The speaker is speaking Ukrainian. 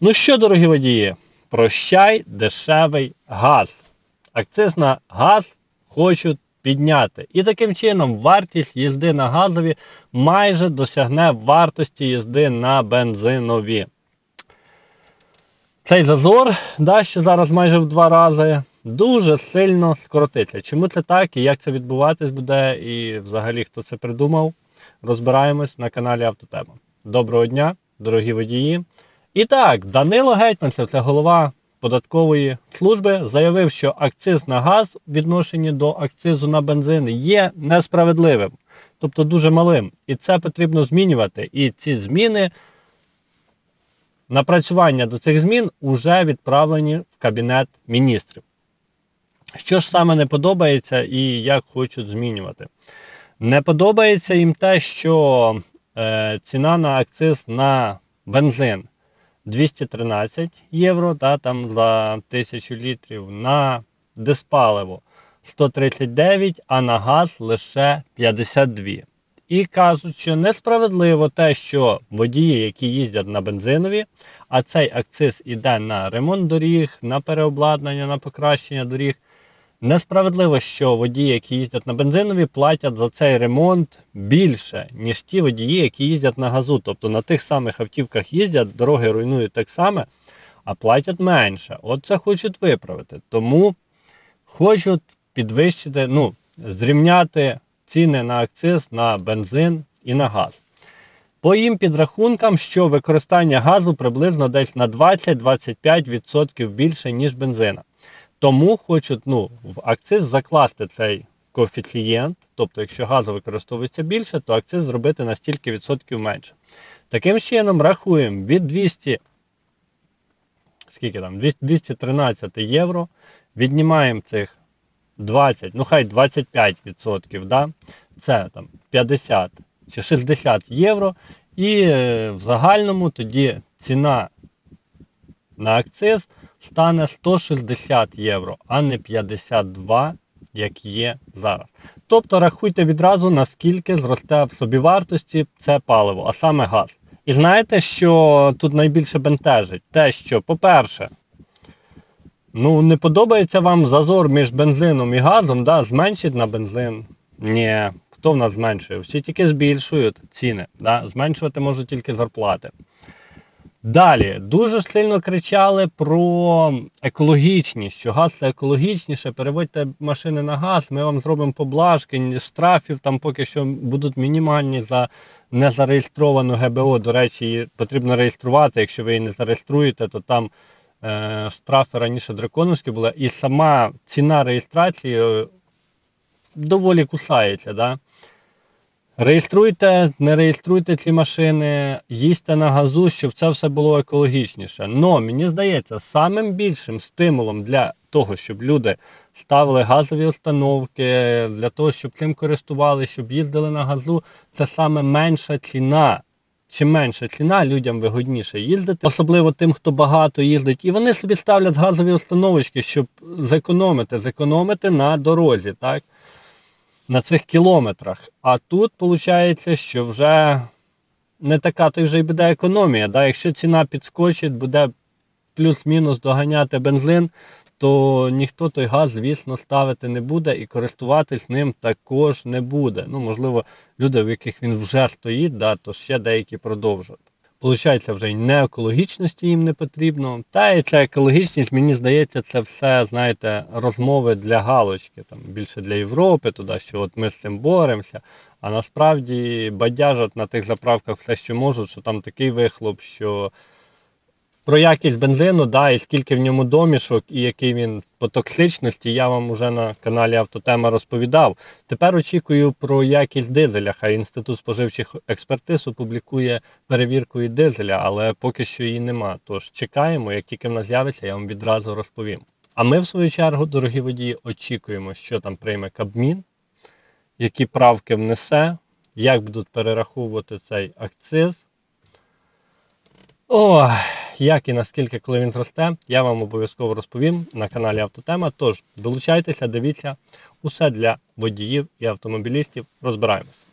Ну що, дорогі водії, прощай дешевий газ. Акциз на газ хочуть підняти. І таким чином вартість їзди на газові майже досягне вартості їзди на бензинові. Цей зазор, да, що зараз майже в два рази, дуже сильно скоротиться. Чому це так і як це відбуватись буде, і взагалі хто це придумав, розбираємось на каналі Автотема. Доброго дня, дорогі водії. І так, Данило Гетьманцев, це голова податкової служби, заявив, що акциз на газ в відношенні до акцизу на бензин є несправедливим, тобто дуже малим. І це потрібно змінювати. І ці зміни, напрацювання до цих змін вже відправлені в Кабінет міністрів. Що ж саме не подобається і як хочуть змінювати? Не подобається їм те, що е, ціна на акциз на бензин 213 євро, да, там за 1000 літрів, на диспаливо 139, а на газ лише 52. І кажуть, що несправедливо те, що водії, які їздять на бензинові, а цей акциз іде на ремонт доріг, на переобладнання, на покращення доріг. Несправедливо, що водії, які їздять на бензинові, платять за цей ремонт більше, ніж ті водії, які їздять на газу. Тобто на тих самих автівках їздять, дороги руйнують так само, а платять менше. От це хочуть виправити. Тому хочуть підвищити, ну, зрівняти ціни на акциз на бензин і на газ. По їм підрахункам, що використання газу приблизно десь на 20-25% більше, ніж бензина. Тому хочуть ну, в акциз закласти цей коефіцієнт, тобто, якщо газу використовується більше, то акциз зробити на стільки відсотків менше. Таким чином, рахуємо від 200, скільки там, 213 євро, віднімаємо цих 20, ну хай 25%, да? це там 50 чи 60 євро, і е, в загальному тоді ціна на акциз стане 160 євро, а не 52, як є зараз. Тобто рахуйте відразу, наскільки зросте в собівартості це паливо, а саме газ. І знаєте, що тут найбільше бентежить? Те, що, по-перше, ну не подобається вам зазор між бензином і газом, да, зменшить на бензин. Ні, хто в нас зменшує? Всі тільки збільшують ціни. Да? Зменшувати можуть тільки зарплати. Далі, дуже сильно кричали про екологічність, що газ це екологічніше, переводьте машини на газ, ми вам зробимо поблажки, штрафів там поки що будуть мінімальні за незареєстровану ГБО. До речі, її потрібно реєструвати. Якщо ви її не зареєструєте, то там е, штрафи раніше драконовські були. І сама ціна реєстрації е, доволі кусається. Да? Реєструйте, не реєструйте ці машини, їсьте на газу, щоб це все було екологічніше. Но мені здається, самим більшим стимулом для того, щоб люди ставили газові установки, для того, щоб цим користувалися, щоб їздили на газу, це саме менша ціна. Чим менша ціна, людям вигодніше їздити, особливо тим, хто багато їздить. І вони собі ставлять газові установочки, щоб зекономити, зекономити на дорозі. так? На цих кілометрах. А тут виходить, що вже не така то вже й буде економія. Да? Якщо ціна підскочить, буде плюс-мінус доганяти бензин, то ніхто той газ, звісно, ставити не буде і користуватись ним також не буде. Ну, можливо, люди, в яких він вже стоїть, да, то ще деякі продовжують. Получається, вже й не екологічності їм не потрібно. Та і ця екологічність, мені здається, це все, знаєте, розмови для галочки, там більше для Європи, туди, що от ми з цим боремося. А насправді бадяжать на тих заправках все, що можуть, що там такий вихлоп, що про якість бензину, да, і скільки в ньому домішок, і який він по токсичності, я вам вже на каналі Автотема розповідав. Тепер очікую про якість дизеля. Хай Інститут споживчих експертиз опублікує перевірку і дизеля, але поки що її нема. Тож чекаємо, як тільки вона з'явиться, я вам відразу розповім. А ми, в свою чергу, дорогі водії, очікуємо, що там прийме Кабмін, які правки внесе, як будуть перераховувати цей акциз. Ой, як і наскільки, коли він зросте, я вам обов'язково розповім на каналі Автотема. Тож долучайтеся, дивіться, усе для водіїв і автомобілістів. Розбираємось.